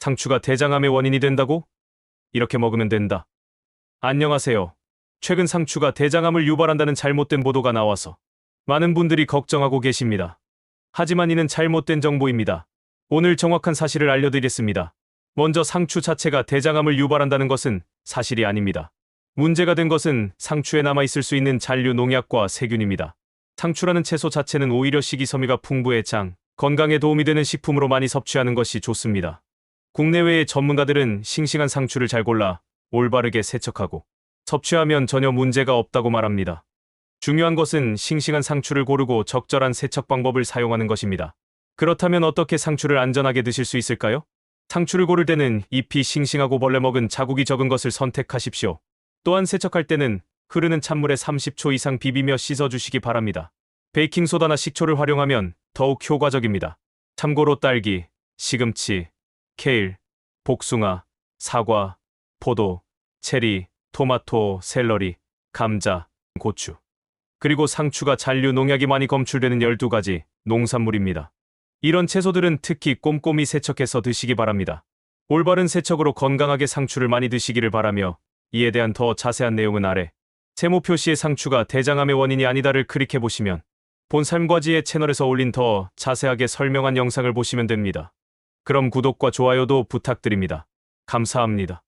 상추가 대장암의 원인이 된다고? 이렇게 먹으면 된다. 안녕하세요. 최근 상추가 대장암을 유발한다는 잘못된 보도가 나와서 많은 분들이 걱정하고 계십니다. 하지만 이는 잘못된 정보입니다. 오늘 정확한 사실을 알려드리겠습니다. 먼저 상추 자체가 대장암을 유발한다는 것은 사실이 아닙니다. 문제가 된 것은 상추에 남아있을 수 있는 잔류 농약과 세균입니다. 상추라는 채소 자체는 오히려 식이섬유가 풍부해 장, 건강에 도움이 되는 식품으로 많이 섭취하는 것이 좋습니다. 국내외의 전문가들은 싱싱한 상추를 잘 골라 올바르게 세척하고 섭취하면 전혀 문제가 없다고 말합니다. 중요한 것은 싱싱한 상추를 고르고 적절한 세척 방법을 사용하는 것입니다. 그렇다면 어떻게 상추를 안전하게 드실 수 있을까요? 상추를 고를 때는 잎이 싱싱하고 벌레 먹은 자국이 적은 것을 선택하십시오. 또한 세척할 때는 흐르는 찬물에 30초 이상 비비며 씻어주시기 바랍니다. 베이킹소다나 식초를 활용하면 더욱 효과적입니다. 참고로 딸기, 시금치, 케일, 복숭아, 사과, 포도, 체리, 토마토, 샐러리, 감자, 고추. 그리고 상추가 잔류 농약이 많이 검출되는 12가지 농산물입니다. 이런 채소들은 특히 꼼꼼히 세척해서 드시기 바랍니다. 올바른 세척으로 건강하게 상추를 많이 드시기를 바라며 이에 대한 더 자세한 내용은 아래 세모 표시의 상추가 대장암의 원인이 아니다를 클릭해 보시면 본 삶과지의 채널에서 올린 더 자세하게 설명한 영상을 보시면 됩니다. 그럼 구독과 좋아요도 부탁드립니다. 감사합니다.